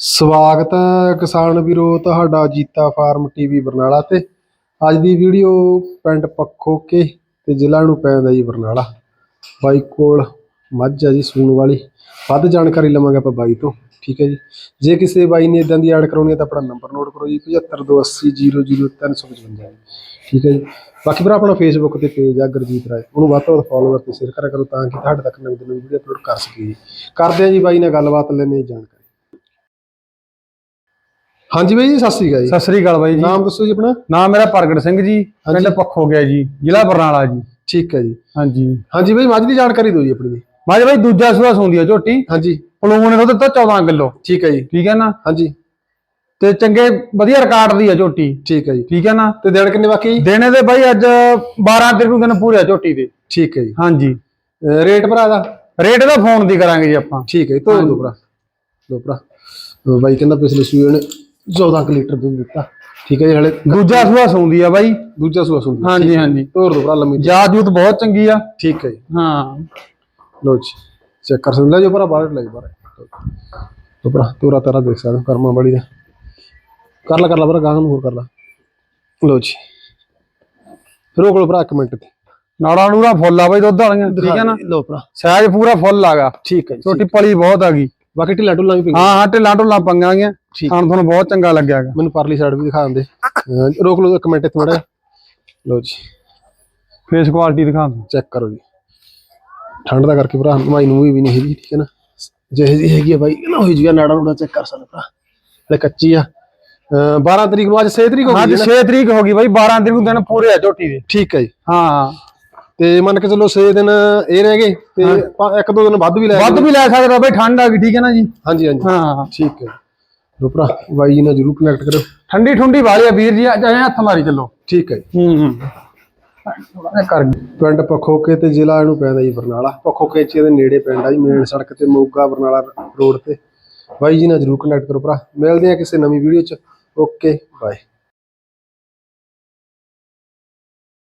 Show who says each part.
Speaker 1: ਸਵਾਗਤ ਹੈ ਕਿਸਾਨ ਵੀਰੋ, ਤੁਹਾਡਾ ਜੀਤਾ ਫਾਰਮ ਟੀਵੀ ਬਰਨਾਲਾ ਤੇ। ਅੱਜ ਦੀ ਵੀਡੀਓ ਪਿੰਡ ਪੱਖੋਕੇ ਤੇ ਜ਼ਿਲ੍ਹਾ ਨੂੰ ਪੈਂਦਾ ਜੀ ਬਰਨਾਲਾ। ਬਾਈ ਕੋਲ ਮੱਝ ਆ ਜੀ, ਸੂਣ ਵਾਲੀ। ਵੱਧ ਜਾਣਕਾਰੀ ਲਵਾਂਗੇ ਆਪਾਂ ਬਾਈ ਤੋਂ, ਠੀਕ ਹੈ ਜੀ। ਜੇ ਕਿਸੇ ਬਾਈ ਨੇ ਇਦਾਂ ਦੀ ਐਡ ਕਰਾਉਣੀ ਹੈ ਤਾਂ ਆਪਣਾ ਨੰਬਰ ਨੋਟ ਕਰੋ ਜੀ 7528000355 ਠੀਕ ਹੈ ਜੀ। ਬਾਕੀ ਭਰਾ, ਆਪਣਾ ਫੇਸਬੁੱਕ ਤੇ ਪੇਜ ਆ, ਗੁਰਜੀਤ ਰਾਏ। ਉਹਨੂੰ ਵੱਧ ਤੋਂ ਵੱਧ ਫੋਲੋਵਰ ਤੇ ਸ਼ੇਅਰ ਕਰਿਆ ਕਰੋ ਤਾਂ ਕਿ ਤੁਹਾਡੇ ਤੱਕ ਨਵੀਂ ਨਵੀਂ ਵੀਡੀਓ ਅਪਲੋਡ ਕਰ ਸਕੀਏ ਜੀ। ਕਰਦੇ ਆ ਜੀ ਬਾਈ ਨਾਲ ਗੱਲਬਾਤ ਲੈਣੇ ਜਾਣਕਾਰੀ। ਹਾਂਜੀ ਬਾਈ ਜੀ ਸਤਿ ਸ਼੍ਰੀ ਅਕਾਲ ਜੀ।
Speaker 2: ਸਤਿ ਸ੍ਰੀ ਅਕਾਲ ਬਾਈ ਜੀ।
Speaker 1: ਨਾਮ ਦੱਸੋ ਜੀ ਆਪਣਾ?
Speaker 2: ਨਾਮ ਮੇਰਾ ਪ੍ਰਗਟ ਸਿੰਘ ਜੀ ਪਿੰਡ ਪੱਖੋ ਗਿਆ ਜੀ ਜ਼ਿਲ੍ਹਾ ਬਰਨਾਲਾ ਜੀ।
Speaker 1: ਠੀਕ ਹੈ ਜੀ।
Speaker 2: ਹਾਂਜੀ।
Speaker 1: ਹਾਂਜੀ ਬਾਈ ਮੱਝ ਦੀ ਜਾਣਕਾਰੀ ਦਿਓ ਜੀ ਆਪਣੀ ਦੀ
Speaker 2: ਬਾਈ ਦੂਜਾ ਸੂਆ ਸੌਂਦੀ ਆ ਝੋਟੀ।
Speaker 1: ਹਾਂਜੀ।
Speaker 2: ਪਲੂਣ ਨੇ ਦੁੱਧ ਦਿੱਤਾ 14 ਕਿਲੋ।
Speaker 1: ਠੀਕ ਹੈ ਜੀ।
Speaker 2: ਠੀਕ ਹੈ ਨਾ?
Speaker 1: ਹਾਂਜੀ।
Speaker 2: ਤੇ ਚੰਗੇ ਵਧੀਆ ਰਿਕਾਰਡ ਦੀ ਆ ਝੋਟੀ।
Speaker 1: ਠੀਕ ਹੈ ਜੀ।
Speaker 2: ਠੀਕ ਹੈ ਨਾ?
Speaker 1: ਤੇ ਦਿਨ ਕਿੰਨੇ ਬਾਕੀ
Speaker 2: ਦੇਣੇ ਦੇ ਬਾਈ ਅੱਜ 12 ਤਰੀਕ ਨੂੰ ਦਿਨ ਪੂਰੇ ਆ ਝੋਟੀ ਦੇ।
Speaker 1: ਠੀਕ ਹੈ ਜੀ।
Speaker 2: ਹਾਂਜੀ।
Speaker 1: ਰੇਟ ਭਰਾ ਦਾ?
Speaker 2: ਰੇਟ ਦਾ ਫੋਨ ਦੀ ਕਰਾਂਗੇ ਜੀ ਆਪਾਂ।
Speaker 1: ਠੀਕ ਹੈ ਜੀ ਤੋੜ ਦੋ ਭਰਾ। ਲੋ ਭਰਾ। ਬਾਈ ਕਹਿੰਦਾ ਪਿਛਲੇ ਸੂਏ ਨੇ 14 ਕੁ ਲੀਟਰ ਦੁੱਧ ਦਿੱਤਾ। ਠੀਕ ਹੈ ਜੀ ਹਲੇ
Speaker 2: ਦੂਜਾ ਸੂਆ ਸੌਂਦੀ ਆ ਬਾਈ।
Speaker 1: ਦੂਜਾ ਸੂਆ ਸੁਣ
Speaker 2: ਹਾਂਜੀ ਹਾਂਜੀ।
Speaker 1: ਤੋੜ ਦੋ ਭਰਾ ਲੰਮੀ
Speaker 2: ਜਾਤ ਜੂਤ ਬਹੁਤ ਚੰਗੀ ਆ।
Speaker 1: ਠੀਕ ਹੈ ਜੀ।
Speaker 2: ਹਾਂ।
Speaker 1: ਲੋ ਜੀ ਚੈੱਕ ਕਰ ਸਕਦੇ ਲੈ ਜੋ ਭਰਾ ਬਾਹਰ ਲੈ ਭਰਾ ਲੋ ਭਰਾ ਤੋਰਾ ਤਾਰਾ ਦੇਖ ਸਕਦੇ ਕਰਮਾਂ ਵਾਲੀ ਦਾ। ਕਰ ਲਾ ਕਰ ਲਾ ਭਰਾ ਗਾਹਾਂ ਨੂੰ ਹੋਰ ਕਰ ਲਾ। ਲੋ ਜੀ। ਰੋਕ ਲੋ ਭਰਾ ਇੱਕ ਮਿੰਟ ਤੇ।
Speaker 2: ਨਾੜਾ ਨੂੜਾ ਫੁੱਲ ਆ ਬਾਈ ਦੁੱਧ ਵਾਲੀਆਂ। ਠੀਕ ਹੈ ਨਾ?
Speaker 1: ਲੋ ਭਰਾ।
Speaker 2: ਸਾਈਜ਼ ਪੂਰਾ ਫੁੱਲ ਆਗਾ।
Speaker 1: ਠੀਕ ਹੈ ਜੀ
Speaker 2: ਛੋਟੀ ਪਲੀ ਬਹੁਤ ਆ ਗਈ।
Speaker 1: ਬਾਕੀ ਢਿੱਲਾ ਢੁੱਲਾ ਵੀ ਪਿੰਗਾ
Speaker 2: ਹਾਂ ਹਾਂ ਢਿੱਲਾਂ ਢੁੱਲਾਂ ਪੰਗਾਂ ਗੀਆਂ।
Speaker 1: ਠੀਕ।
Speaker 2: ਖਾਣ ਤੁਹਾਨੂੰ ਬਹੁਤ ਚੰਗਾ ਲੱਗਿਆਗਾ
Speaker 1: ਮੈਨੂੰ ਪਰਲੀ ਸਾਈਡ ਵੀ ਦਿਖਾ ਦਿੰਦੇ। ਰੋਕ ਲਓ ਇੱਕ ਮਿੰਟ ਇੱਥੇ ਮੜਾ ਲਓ ਜੀ।
Speaker 2: ਫੇਸ ਕੁਆਲਿਟੀ ਦਿਖਾ ਦਿਓ
Speaker 1: ਚੈੱਕ ਕਰੋ ਜੀ। ਠੰਡ ਦਾ ਕਰਕੇ ਭਰਾ ਮਾਈ ਨੂੰ ਵੀ ਨਹੀਂ ਹੈਗੀ ਠੀਕ ਹੈ ਨਾ? ਜਿਹੇ ਜਿਹੀ ਹੈਗੀ ਆ ਬਾਈ ਨਾ ਹੋਈ ਜੀ ਨਾੜਾ ਨੂੜਾ ਚੈੱਕ ਕਰ ਸਕਦੇ ਭਰਾ। ਹਲੇ ਕੱਚੀ ਆ। ਅਹ 12 ਤਰੀਕ ਨੂੰ ਅੱਜ 6 ਤਰੀਕ ਹੋ
Speaker 2: ਅੱਜ
Speaker 1: ਗਈ ਨਾ?
Speaker 2: 6 ਤਰੀਕ ਹੋ ਗਈ ਬਾਈ 12 ਤਰੀਕ ਨੂੰ ਦਿਨ ਪੂਰੇ ਆ ਝੋਟੀ ਦੇ।
Speaker 1: ਠੀਕ ਹੈ ਜੀ।
Speaker 2: ਹਾਂ।
Speaker 1: ਤੇ ਮੰਨ ਕੇ ਚੱਲੋ 6 ਦਿਨ ਇਹ ਰਹਿ ਗਏ ਤੇ ਇੱਕ ਦੋ ਦਿਨ ਵੱਧ ਵੀ ਲੈ
Speaker 2: ਵੱਧ ਵੀ ਲੈ ਸਕਦਾ ਬਾਈ ਠੰਡ ਆ ਗਈ ਠੀਕ ਹੈ ਨਾ ਜੀ?
Speaker 1: ਹਾਂਜੀ ਹਾਂਜੀ।
Speaker 2: ਹਾਂ।
Speaker 1: ਠੀਕ ਹੈ। ਭਰਾ ਬਾਈ ਜੀ ਨਾਲ ਜਰੂਰ ਕਨੈਕਟ ਕਰੋ
Speaker 2: ਠੰਡੀ ਠੁੰਡੀ ਵਾਲੀ ਆ ਵੀਰ ਜੀ ਐਂ ਹੱਥ ਮਾਰੀ ਚੱਲੋ।
Speaker 1: ਠੀਕ ਹੈ ਜੀ।
Speaker 2: ਹੂੰ ਹੂੰ। ਥੋੜਾ ਕਰ
Speaker 1: ਪਿੰਡ ਪਖੋਕੇ ਤੇ ਜ਼ਿਲ੍ਹਾ ਇਹਨੂੰ ਪੈਂਦਾ ਜੀ ਬਰਨਾਲਾ। ਪਖੋਕੇ ਚ ਇਹਦੇ ਨੇੜੇ ਆ ਜੀ ਮੇਨ ਸੜਕ ਤੇ ਮੋਗਾ ਬਰਨਾਲਾ ਰੋਡ ਤੇ। ਬਾਈ ਜੀ ਨਾਲ ਜਰੂਰ ਕਨੈਕਟ ਕਰੋ ਭਰਾ। ਮਿਲਦੇ ਆ ਕਿਸੇ ਨਵੀਂ ਵੀਡੀਓ ਚ। Okay bye